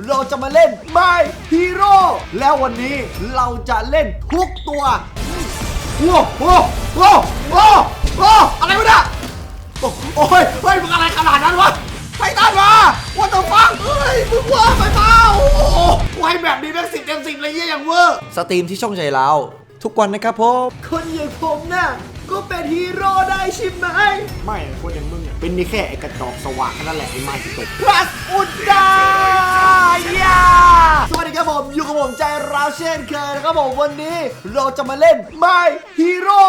เราจะมาเล่น My Hero แล้ววันนี้เราจะเล่นทุกตัวว้าวว้าวว้าวว้าวว้าวอะไรวะเนี่ยโอ้โอ้ยเฮ้ยมึงอะไรขนาดนั้นวะไททันมาว่าตัวฟังเฮ้ยมึงว่าไปเปล่าโอ้โหไว้แบบนี้แม่งสิบเต็มสิบเลยเยี่ยอย่างเวอร์สตรีมที่ช่องใจเราทุกวันนะครับผมคนอย่างผมน่ะ ก็เป็นฮีโร่ได้ใช่ไหม ไม่คนอย่างมึงอะเป็นนี่แค่ไอ้กระจอกสว่างแค่นั้นแหละไอ้มาที่ตก พลัสอุดดายาสวัสดีครับผมอยู่กับผมใจร้าวเช่นเคยนะครับผมวันนี้เราจะมาเล่น My Hero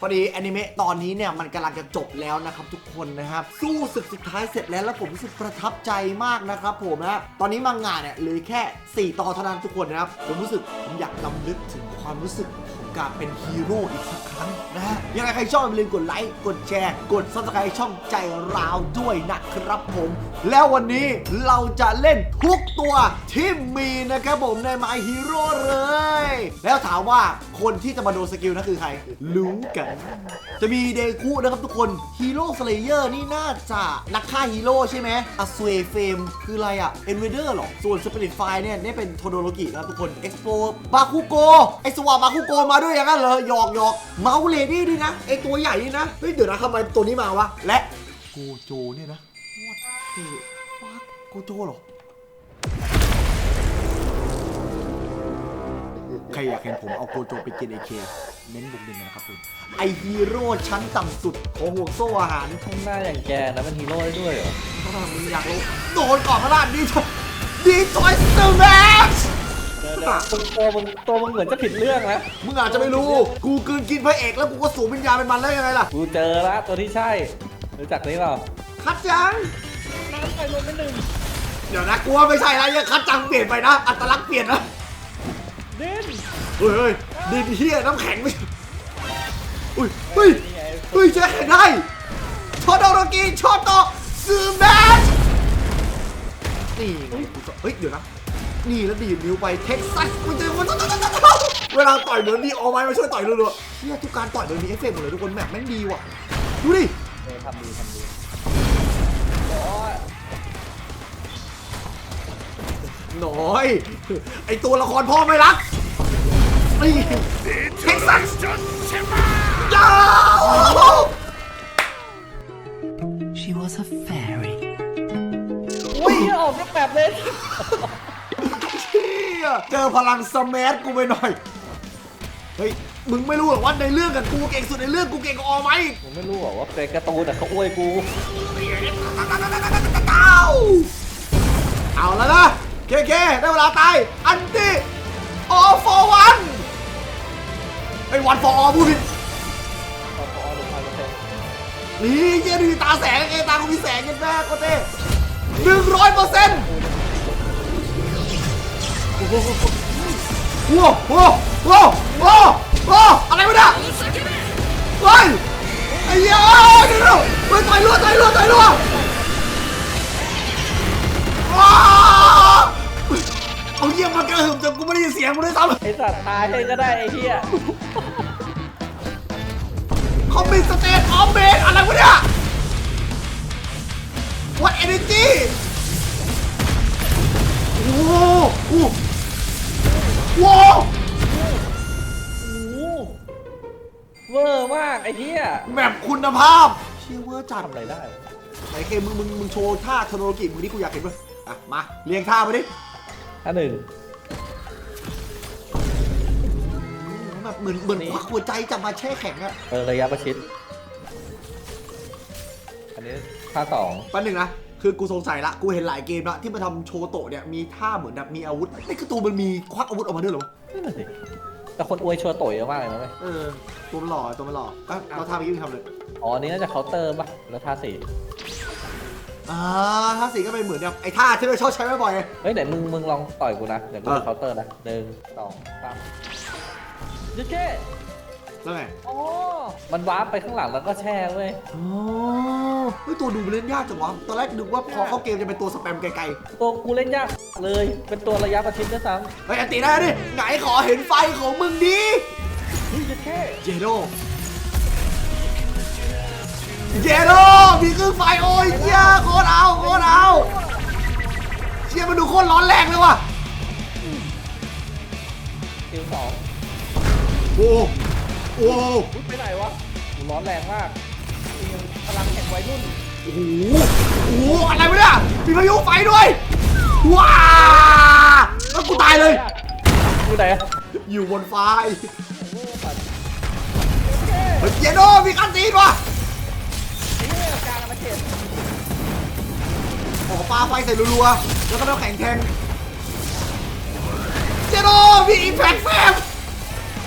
พอดีแอนิเมะตอนนี้เนี่ยมันกำลังจะจบแล้วนะครับทุกคนนะครับ สู้ศึกสุดท้ายเสร็จแล้วแล้วผมรู้สึกประทับใจมากนะครับผมนะตอนนี้มังงะเนี่ยเหลือแค่ 4 ตอนเท่านั้นทุกคนนะครับ ผมรู้สึกผมอยากลำลึกถึงความรู้สึกของการเป็นฮีโร่อีกสักครั้งนะฮะยังไงใครชอบอย่าลืมกดไลค์กดแชร์กด subscribe ช่องใจราวด้วยนะครับผม แล้ววันนี้เราจะเล่นทุกตัวที่มีนะครับผมใน My Hero เลย แล้วถามว่าคนที่จะมาโดนสกิลนั่นคือใคร รู้กัน จะมีเดคุนะครับทุกคนฮีโร่สเลเยอร์นี่น่าจะนักฆ่าฮีโร่ใช่ไหมอสเวเฟมคืออะไรอะเอ็นเวเดอร์หรอ ส่วนสปิริตไฟเนี่ยนี่เป็นโทโดโลกินะครับทุกคนเอ็กซ์โปบาคุโกไอสวาบาคุโกมาด้วยอย่างนั้นเหรอหยอกหยอกเมาเลดี้ด้วยนะไอตัวใหญ่นี่นะเฮ้ยเดี๋ยวนะทำไมตัวนี้มาวะและโกโจเนี่ยนะ What the fuck โกโจเหรอใครอยากเห็นผมเอาโกโจไปกินไอเคเน้นบุกดินนะครับคุณไอฮีโร่ชั้นต่ำสุดของห่วงโซ่อาหารข้างหน้าอย่างแกนะเป็นฮีโร่ได้ด้วยเหรอถ้ามึงอยากรู้โดนก่อนมาล่ะดีทอยดีทอยสเตอร์แม็ก ซ์เดี๋ยวๆตัวตัวมึงตัวมึงเหมือนจะผิดเรื่องนะมึงอาจจะไม่รู้ กูกลืนกินพระเอกแล้วกูก็สูบวิญญาณเป็นมันแล้วยังไงล่ะ กูเจอละตัวที่ใช่ รู้จักนี้เปล่าคัดจังน้ำไปลงไปหนึ่งเดี๋ยวนะกูว่าไม่ใช่แล้วยังคัดจังเปลี่ยนไปนะ อัตลักษณ์เปลี่ยนนะเด่นเฮ้ยเฮ้ยดินเฮียน้ำแข็งไม่ใช่อุ้ยเฮ้ยนี่ไงเฮ้ยเจ๊แข็งได้ชอตโดโรกีชอตโตซูแมชนี่ไงกูจะเฮ้ยเดี๋ยวนะ นี่แล้วดีดนิ้วไปเท็กซัสกูเจอมันเวลาต่อยเหมือนมีออไม้มาช่วยต่อยรัวๆเฮียทุกการต่อยเหมือนมีเอฟเฟกต์หมดเลยทุกคนแมปแม่งดีว่ะดูดิเออทำดีทำดีโอ้ยหน่อย ไอตัวละครพ่อไม่รักนี่เท็กซัสยาว She was a fairy. อุ้ยออกจากแบบเลยเชี่ ยเจอพลังสแมักูไปหน่อยเฮ้ยมึงไม่รู้หรอกว่าในเรื่องกับกูเก่งสุดในเรื่องกูเก่งกว่าออไหมผมไม่รู้หรอกว่าเป็นการ์ตูนแต่เขาอวยกู เอาแล้วนะเคเคได้เวลาตายอันติออฟอร์วันไอ้วันฟอร์อพูดผิดพอพอลงมาเปอร์เซ็นต์นี่เยี่ยดีตาแสงเอตากูมีแสงกันแม่โคเต้หนึ่งร้อยเปอร์เซ็นต์ ว้าวว้าวว้าวว้าวว้าวอะไรวะเนี่ยเฮ้ยไอ้เหี้ยเอ้ยเดี๋ยวเดี๋ยวเฮ้ยต่อยรัวต่อยรัวต่อยรัวว้าวเอาเยี่ยมมากระหึ่มจนกูไม่ได้ยินเสียงมึงด้วยซ้ำไอสัตว์ตายให้ก็ได้ไอ้เหี้ยคอมบิสเตทออฟเบสอะไรวะเนี่ย What energy โอ้โห ไอ้เหี้ยแบบคุณภาพ เชี่ยเวอร์จัดทำอะไรได้ไหนเคมึงมึงมึงโชว์ท่าเทคโนโลยีมึงที่กูอยากเห็นด้วยอะมาเรียงท่ามาดิอันหนึ่งแบบเหมือนเหมือนนี่ควักหัวใจจับมาแช่แข็งอะเออระยะประชิด อันนี้ท่าสองแป๊บหนึงนะ คือกูสงสัยละ กูเห็นหลายเกมละที่มาทำโชว์โตะเนี่ยมีท่าเหมือนแบบมีอาวุธในการะตูนมันมีควักอาวุธออกมาด้วยเหรอวะ นั่นน่ะสิ แต่คนอวยชัวร์โต่อยเยอะมากเลยนะเว้ยเออตัวมันหล่อตัวมันหล่ออะเราทำเมื่อกี้มึงทำเลยอ๋ออันนี้น่าจะเคาน์เตอร์ป่ะแล้วท่าสี่อ่าท่าสีก็เป็นเหมือนแบบไอ้ท่าที่เราชอบใช้บ่อยๆไงเฮ้ยไหนมึงมึงลองต่อยกูนะเดี๋ยวกูเออจะเคาน์เตอร์นะหนึ่งสองสามยูเก้ แล้วไงอ๋อมันวาร์ปไปข้างหลังแล้วก็แช่เว้ย อ๋อเฮ้ยตัวดูมันเล่นยากจังวะ ตอนแรกนึกว่าพอเข้าเกมจะเป็นตัวสแปมไกลตัวกูเล่นยากเลย เป็นตัวระยะประชิดด้วยซ้ๆ เฮ้ยอันตีได้ดิไหนขอเห็นไฟของมึงดิำนี่ยูเก้เจโดเจโดมีเครื่องไฟโอ้ยเหี้ยโคตรเอาโคตรเอาเชี่ยมันดูโคตรร้อนแรงเลยว่ะ คิวสอง โอ้โอ้อุ๊ยไปไหนวะกูร้อนแรงมากจริงพลังแห่งวัยรุ่น โอ้โหโอ้โหอะไรวะเนี่ยมีพายุไฟด้วย ว้าแล้วกูตายเลย อยู่ไหนอะอยู่บนฟ้าไอ้เฮ้ยเยโดมีการตีนว่ะนี่กลางอาณาเขตออกปลาไฟใส่รัวๆ แล้วก็น้ำแข็งแทงเจโดมีอิมแพคแฟม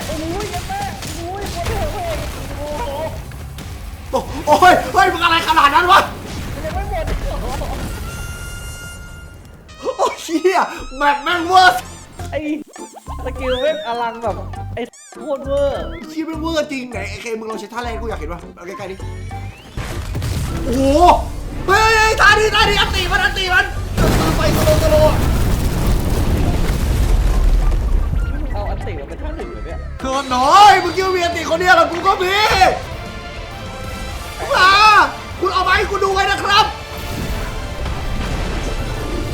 โอ้ยยังแม่โอ้ยโคตรเท่เว้ยโอ้โห โอ้โอ้ยเฮ้ยมึงอะไรขนาดนั้นวะยังไม่หมดอีกเหรอโอ้ยเชี่ยแมปแม่งเวอร์ไอ้สกิลเวทอลังแบบไอ้โคตรเวอร์เชี่ยแม่งเวอร์จริงไหนไอ้เคมึงลองใช้ท่าแรงกูอยากเห็นวะเอาใกล้ๆดิโอ้โหเฮ้ยเฮ้ยท่านี้ท่านี้อันตีมันอันตีมันตื่นไปสโลว์สโลว์เอาอันติมาเป็นท่าหนึ่งเลยเนี่ยเถิดหน่อยมึงคิดว่ามีอันตีคนเดียวเหรอกูก็มี มาคุณเอาไปกูดูไว้นะครับ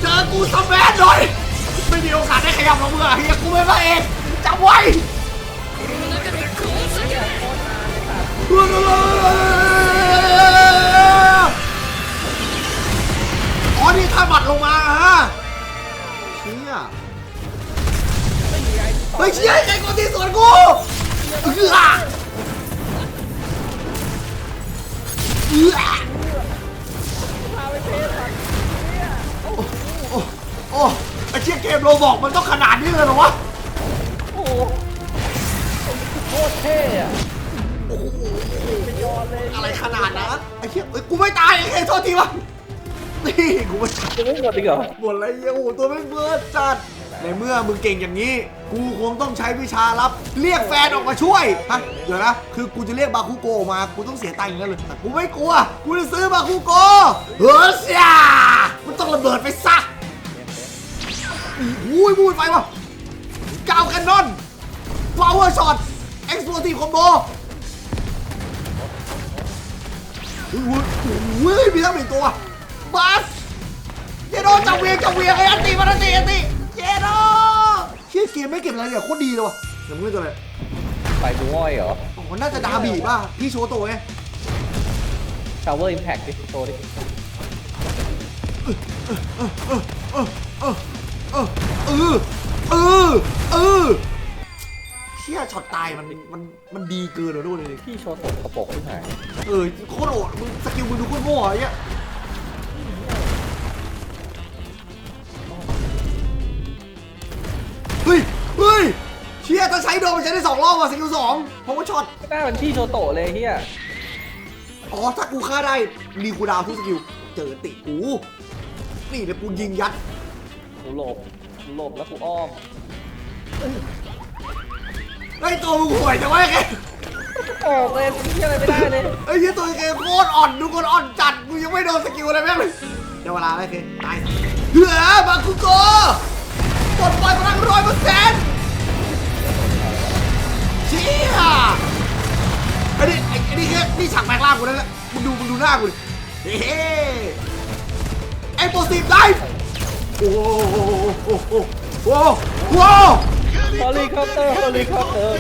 เจอกูสแมนหน่อย ไม่มีโอกาสได้ขยับหรอกมึงอะเฮียกูไม่มาเองจำไว้อ๋อนี่ถ้าบัดลงมาฮะเชี่ยเฮ้ยเชี่ยใครคนที่สวนกูเอือ พาไปเพศสัตว์เนี่ยโอ้โอ้ไอเชี่ยเกมโรบอกมันต้องขนาดนี้เลยเหรอวะ โอ้โหโคตรเท่อะเป็นยอดเลยอะไรขนาดนั้นไอ้เชี่ยเอ้ยกูไม่ตายไอ้เคโทษทีวะนี่กูไม่ตาย จะไม่หมดอีกเหรอ หมดเลยเหี้ยโอ้โหตัวไม่เบิร์ดจัด ในเมื่อมึงเก่งอย่างนี้ กูคงต้องใช้วิชาลับ เรียกแฟนออกมาช่วยฮะเดี๋ยวนะ คือกูจะเรียกบาคุโกออกมา กูต้องเสียตังค์อย่างนั้นเลย แต่กูไม่กลัว กูจะซื้อบาคุโกเฮ้ยเสียมันต้องระเบิดไปซะอุ้ยบูดไฟวะกาวแคนนอน power shot explosive combo อุ้ยอุ้ยมีทั้งหนึ่งตัวบัสเจโดจับเวียงจับเวียงไอ้อัน มไม่เก็บอะไรเนี่ยโคตรดีเลยว่ะเดี๋ยวมึงเล่นตัวอะไรไฟดูง่อยเหรออ๋อน่าจะดาบีป่ะพี่โชว์ตัวไงชาวเวอร์อิมแพคดิโตดิเออเออเออเออเออเออเชี่ยช็อตตายมันมันมันดีเกินเลยด้วยเลยพี่โชว์ตกกระโปรงขึ้นมาเออโคตรโหดมึงสกิลมึงดูโคตรโง่อะไอ้เนี้ย เชี่ยถ้าใช้โดนมันใช้ได้สองรอบว่ะสกิลสองเพราะว่าช็อตหน้าเป็นพี่โชโตะเลยเฮียอ๋อถ้ากูฆ่าได้รีคูลดาวน์ทุกสกิลเจอติกูนี่เดี๋ยวกูยิงยัดกูหลบกูหลบแล้วกูอ้อมไอ้ยตัวมึงห่วยจังวะไอ้แกออกเลยเฮียอะไรไม่ได้เลยไอ้ยี่ตัวไอ้แกโคตรอ่อนดูคนอ่อนจัดกูยังไม่โดนสกิลอะไรแม่งเลยเดี๋ยวเวลาอะไรเคตายเหือบาคุโกปลดปล่อยพลังร้อยเปอร์เซ็นต์ เชี่ยไอ้นี่ไอ้ไอ้นี่แค่นี่ฉากแปลงร่างกูนั่นแหละมึงดูมึงดูหน้ากูดิเฮ้ไอ้โปรซีฟไลฟ์โอ้โหโอ้โหโอ้โหโอ้โหฮอลลีคอปเตอร์ฮอลลีคอปเตอร์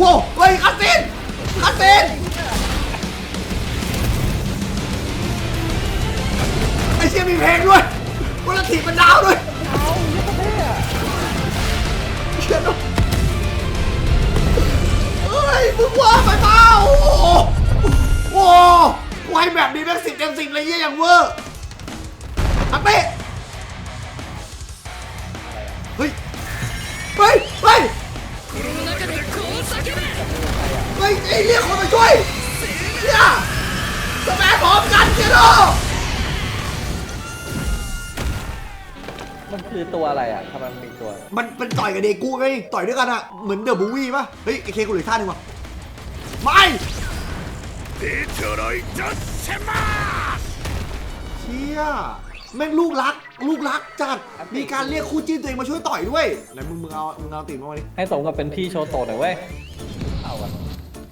ว้าวเฮ้ยคาสินคาสินไอเชี่ยมีเพลงด้วยวันละถีบมันดาวด้วยเอาเฮียเท่อะเชี่ยด้วยเฮ้ยมึงว่าไปเปล่าโอ้โหโอ้โหกูให้แบบนี้แม่งสิบเต็มสิบเลยเยี่ยอย่างเวอร์อัปเป้เฮ้ยเฮ้ยเฮ้ยเฮ้ยไอ้เรียกคนมาช่วย คือตัวอะไรอะทำไมมันมีตัว มันเป็นต่อยกับเดกูไงต่อยด้วยกันอะเหมือนเดอะบูวี่ป่ะ เฮ้ยไอเคกูเหลือท่าหนึ่งว่ะไม่เชี่ยแม่งลูกรัก ลูกรักจัด มีการเรียกคู่จิ้นตัวเองมาช่วยต่อยด้วยไหนมึงมึงเอามึงเอาติดมาดิให้สมกับเป็นพี่โชโตะหน่อยเว้ย เอาอะ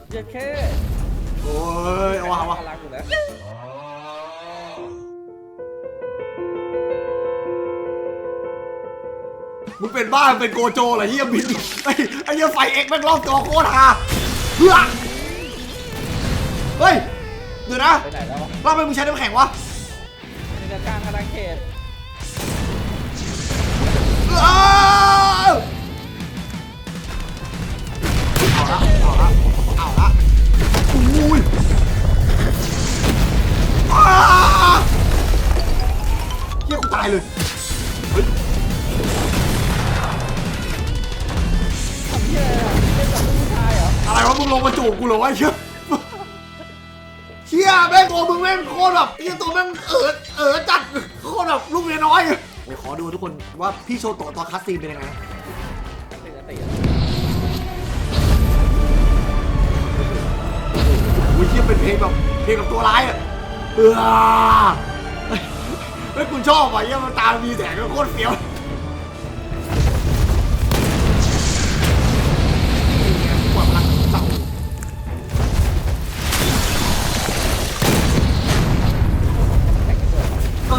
เหี้ยแค่โอ้ยเอาวะเอาวะน่รักอยู่นะ มึงเป็นบ้ามึงเป็นโกโจเหรอเฮียบินไอ้ไอ้เฮียไฟเอ็กแม่งรอบจอโคตรฮาเฮ้ยเฮ้ยเดี๋ยวนะไปไหนแล้ววะรอบไปมึงใช้น้ำแข็งวะในกลางกำลังเขตอ้าวเอาละเอาละเอาละอุ้ยอ้าเฮียกูตายเลย เหี้ยอะไรอะเล่นกับผู้ชายเหรออะไรวะมึงลงมาจูบกูเหรอวะเชี่ยเชี่ยแม่งตัวมึงแม่งโคตรแบบเชี่ยตัวแม่งเออเออจัดโคตรแบบลูกเมียน้อยเดี๋ยวขอดูทุกคนว่าพี่โชโตะตอนคัสซีนเป็นยังไงติดติดอุ้ยเชี่ยเป็นเพลงแบบเพลงกับตัวร้ายอะเออเฮ้ยคุณชอบอะเชี่ยมันตามีแสงก็โคตรเฟี้ยว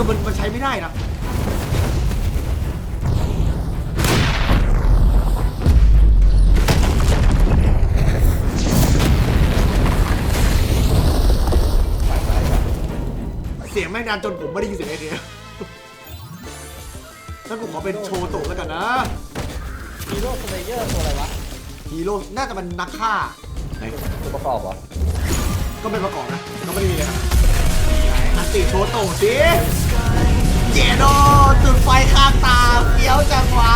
ออมันมันใช้ไม่ได้นะเสียงแม่งดันจนผมไม่ได้ยินเสียงไอ้เนี่ยถ้ากูขอเป็นโชว์โตะแล้วกันนะฮีโร่สเลเยอร์ตัวอะไรวะฮีโร่น่าจะเป็นนักฆ่าตัวประกอบเหรอก็เป็นประกอบนะก็ไม่ได้มีเลยครับไหนอันติโชว์โตะสิ เจโดจุดไฟข้างตาเฟี้ยวจังหวะ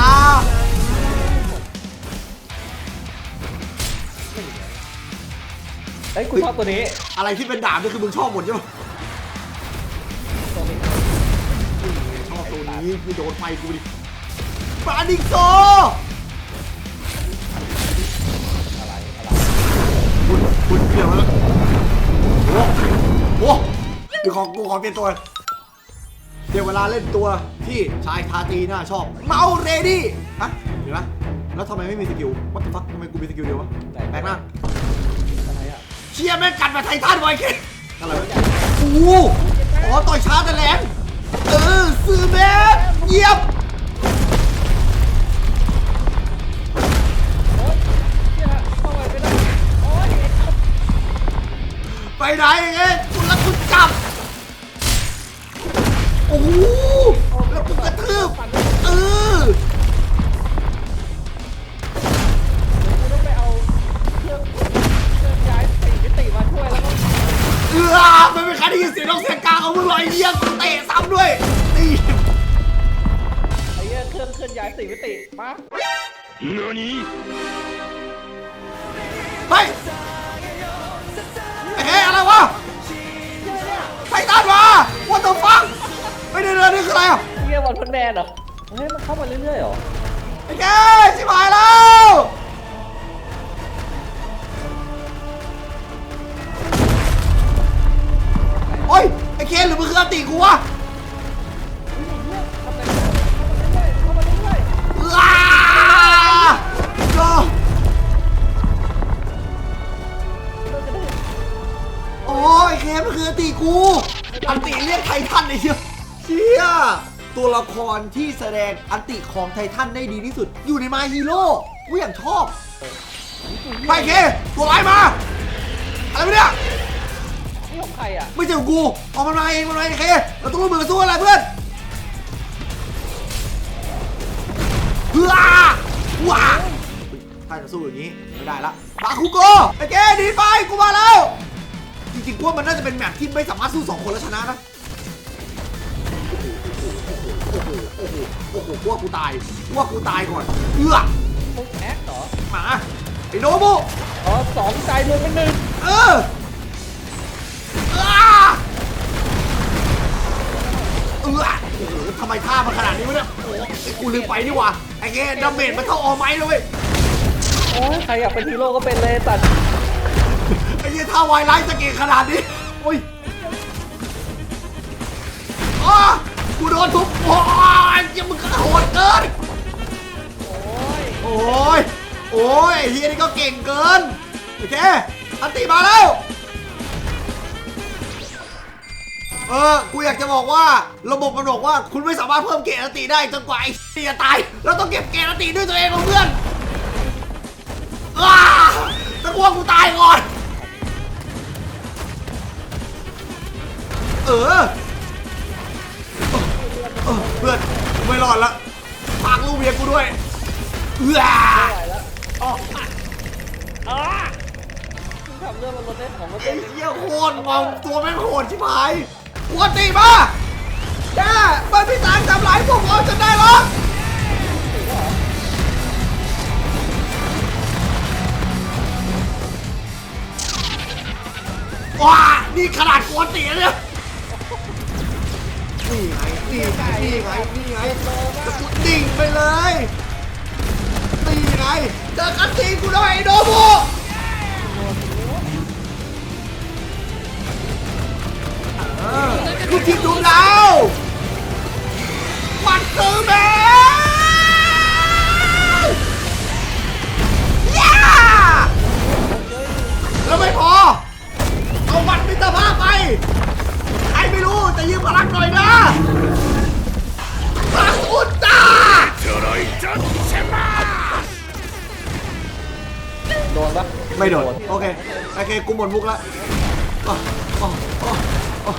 เฮ้ยกูชอบตัวนี้อะไรที่เป็นดาบนี่คือมึงชอบหมดใช่ไหมชอบตัวนี้คือโดนไฟกูดิปาดิกโซอะไรอะไรคุณคุณเปลี่ยนมาแล้วโอ้โหโอ้โหเดี๋ยวขอกูขอเปลี่ยนตัว เดี๋ยวเวลาเล่นตัวที่ชายคาตีน่าชอบเมาเรดี้ฮะเห็นไหมแล้วทำไมไม่มีสกิลวัตถุฟักทำไมกูมีสกิลเดียววะแปลกมากอะไรอะเชียร์แม่งกัดมาไททันไว้แค่อะไรวะโอ้โหอ๋อต่อยช้าแต่แรงเออซื้อแม่เยียบโอ๊ยเหี้ยเข้าไปไม่ได้โอ๊ยไปไหนเงี้ย บเออต้องไปเอาเครื่องเครื่องย้ายสี่มิติมาช่วยแล้วก็เออไม่เป็นใครได้ยินเสียงน้องเสียงกลางของมึงหรอกไอ้เหี้ยกูเตะซ้ำด้วยนี่ไอ้เหี้ยเครื่องเคลื่อนย้ายสี่มิติมาเฮ้ยไอ้ อะไอ้เหี้ยบอลพันแมนเหรอเฮ้ยมันเข้ามาเรื่อยๆเหรอไอ้แกชิบหายแล้วโอ้ยไอ้เคนหรือมึงคืออติกูวะ รที่แสดงอันติของไททันได้ดีที่สุด อยู่ในมาฮีโร่กูอย่างชอบ ไปเค ตัวร้ายมา อะไรวะเนี่ยๆนี่ของใครอะไม่ใช่ของกูเอามันมาเองมันมาเองเค เราต้องร่วมมือกันสู้อะไรเพื่อนเฮ้อว้าถ้าจะสู้อย่างนี้ไม่ได้ละบาคุโกะไอ้เกหนีไปกูมาแล้ว จริงๆกูว่ามันน่าจะเป็นแมปที่ไม่สามารถสู้สองคนแล้วชนะนะ โอ้โห โอ้โหโอ้โหโอ้โหกูว่ากูตายกูว่ากูตายก่อน เอื้อพวกแอคเหรอหมาไอ้โนบุอ๋อสองใจรวมเป็นหนึ่งเอออ้าเออโอ้โหทำไมท่ามันขนาดนี้วะเนี่ย โอ้โหไอ้กูลืมไปนี่หว่าไอ้แกดาเมจมันเท่าออไม้เลยเว้ยโอ้ยใครอยากเป็นฮีโร่ก็เป็นเลยตัดไอ้เหี้ยท่าวายไลท์จะเก่งขนาดนี้ โอ้ย ดนทุบโอ้ยยังมึงก็โหดเกินโอ้ยโอ้ย โอ้ยไอ้เฮียนี่ก็เก่งเกิน โอเค อันติมาแล้ว เออ กูอยากจะบอกว่าระบบมันบอกว่าคุณไม่สามารถเพิ่มเกรดอันติได้จนกว่าไอ้เหี้ยจะตาย เราต้องเก็บเกรดอันติด้วยตัวเองของเพื่อนอ้าตะกลัวกูตายก่อน เออ เออเพื่อนกูไม่รอดละฝากลูกเมียกูด้วยเอื้อไปแล้วอ๋ออ๋อมึงทำเรื่องมันลดได้ของมันไอ้เป็นเหี้ยโคตรงอมตัวแม่งโหดชิบหายปกติมาแกมันพี่สางทำร้ายพวกเราจนได้หรอว้านี่ขนาดกวนตีนะเนี่ย นี่ไงนี่ไงนี่ไงนี่ไงจะกูดิ่งไปเลยนี่ไงเจอกันทีกูด้วยไอ้โดโมลูกทีมดวงดาวมันซื้อแม่แล้วไม่พอ เอาบัตรมิตรภาพไป ไม่รู้จะยืมพลังหน่อยนะพลังอุลตร้าโดนปะไม่โดนโอเคโอเคกูหมดมุกแล้วอ๋ออ๋ออ๋ออ๋อ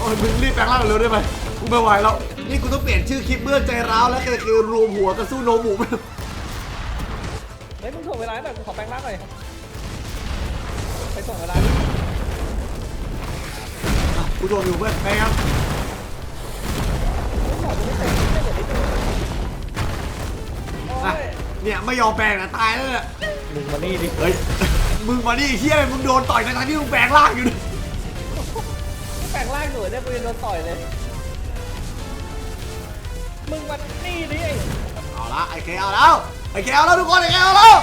อ๋อมึงรีบแปลงร่างเร็วได้ไหมกูไม่ไหวแล้วนี่กูต้องเปลี่ยนชื่อคลิปเมื่อใจร้าวแล้วคือคือรวมหัวกันสู้โนบุเฮ้ยมึงถ่วงเวลาหน่อยกูขอแปลงร่างหน่อยไปส่งเวลาดิอะ กูโดนอยู่เพื่อนไปครับขอดูไม่เสร็จไม่เสร็จนิดนึงโอ้อะยเนี่ยไม่ยอมแปลงอะตายแล้วเนี่ยมึงมานี่ดิเฮ้ยมึงมานี่ไอ้เฮียอะไรมึงโดนต่อยในทางที่มึงแปลงร่างอยู่ดิแปลงร่างอยู่เนี่ยกูยังโดนต่อยเลย มึงมานี่ดิไอ้เอาละไอ้เคเอาแล้วไอ้เคเอาแล้วทุกคนไอ้เคเอาแล้ว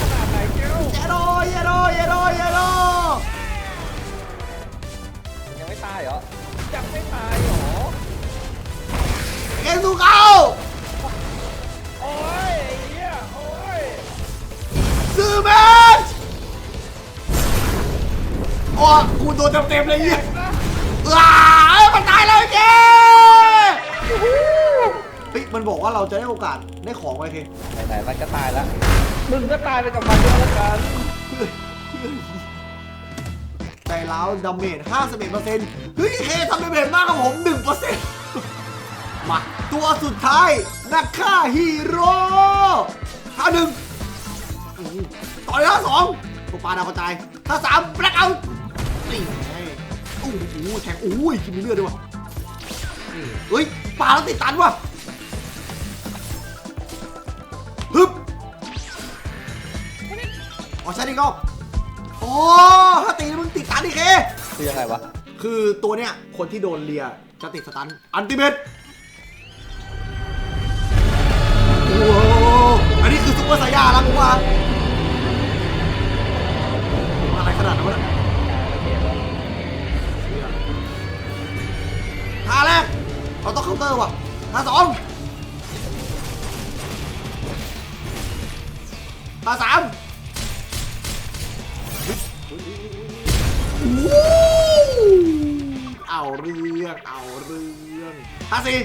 ขนาดไหนเจ้าเยโดเยโดเยโดเยโดยังไม่ ตายเหรอยังไม่ตายเหรอเคสู้เขาโอ้ยไอ้เหี้ยโอ้ยซื้อแมชโอ้กูโดนเต็มๆเลยเฮียว้าเอ้ยมันตายแล้วไอ้เคเฮ้ยมันบอกว่าเราจะได้โอกาสได้ของไว้เคไหนๆมันก็ตายแล้วมึงก็ตายไปกับมันด้วยแล้วกัน ใจร้าวดาเมจ51%เฮ้ยเคทำดาเมจมากกับผม 1%มาตัวสุดท้าย นักฆ่าฮีโร่ท่าหนึ่งอื้อต่อยท่าสองตัวปลาดาวกระจายท่าสามแบล็คเอาท์นี่ไงโอ้โหแทงโอ้ยกินมีเลือดด้วยวะนี่เฮ้ยปลาแล้วติดตันว่ะฮึบอ๋อใช่ดิก็โอ้ถ้าตี ไงวะ คือตัวเนี้ยคนที่โดนเลียจะติดสตันอันติเมตโอ้โหอันนี้คือซุปเปอร์ไซยาแล้วผมว่าอะไรขนาดนั้นวะท่าแรกเราต้องเคาน์เตอร์ว่ะท่าสองท่าสาม เอาเรื่อง เอาเรื่องท่าสี่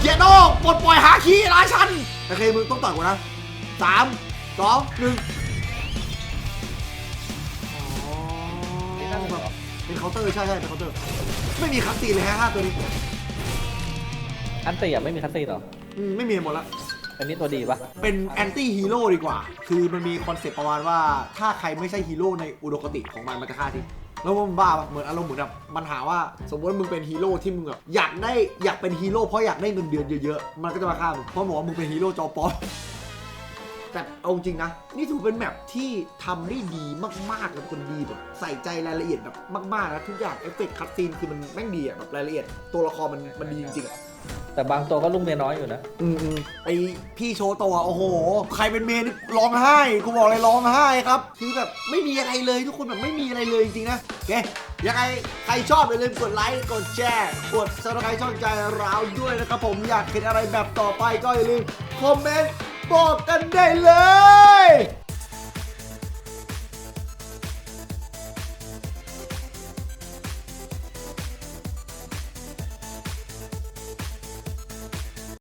เยโดปลดปล่อยฮาคีราชัน โอเค มึงต้องต่อยกูนะสามสองหนึ่งอ๋อแบบเป็นเคาน์เตอร์ ใช่ใช่เป็นเคาน์เตอร์ ไม่มีคัตตีนเลยฮะห้าตัวนี้อันตีอะไม่มีคัสซีนเหรอ อืม ไม่มีหมดละ อันนี้ตัวดีปะเป็นแอนตี้ฮีโร่ดีกว่า คือมันมีคอนเซปต์ประมาณว่าถ้าใครไม่ใช่ฮีโร่ในอุดมคติของมันมันจะฆ่าทิ้งแล้วมันบ้าเหมือนอารมณ์เหมือนแบบมันหาว่า สมมติว่ามึงเป็นฮีโร่ที่มึงแบบอยากได้อยากเป็นฮีโร่เพราะอยากได้เงินเดือนเยอะๆ มันก็จะมาฆ่ามึงเพราะบอกว่ามึงเป็นฮีโร่จอปอมแต่เอาจริงนะ นี่ถือเป็นแมปที่ทำได้ดีมากๆกับคนดีแบบใส่ใจรายละเอียดแบบมากๆนะทุกอย่างเอฟเฟกต์คัตซีนคือมันแม่งดีอะแบบรายละเอียดตัวละครมันมันดีจริงๆอะ แต่บางตัวก็ลุงเมียน้อยอยู่นะ อืมอืมไอพี่โชว์ตัวโอ้โห ใครเป็นเมนร้องไห้กูบอกเลยร้องไห้ครับคือแบบไม่มีอะไรเลยทุกคนแบบไม่มีอะไรเลยจริงๆนะโอเคยังไงใครชอบอย่าลืมกดไลค์กดแชร์กดซับสไครต์ช่องใจเราด้วยนะครับผมอยากเห็นอะไรแบบต่อไปก็อย่าลืมคอมเมนต์บอกกันได้เลย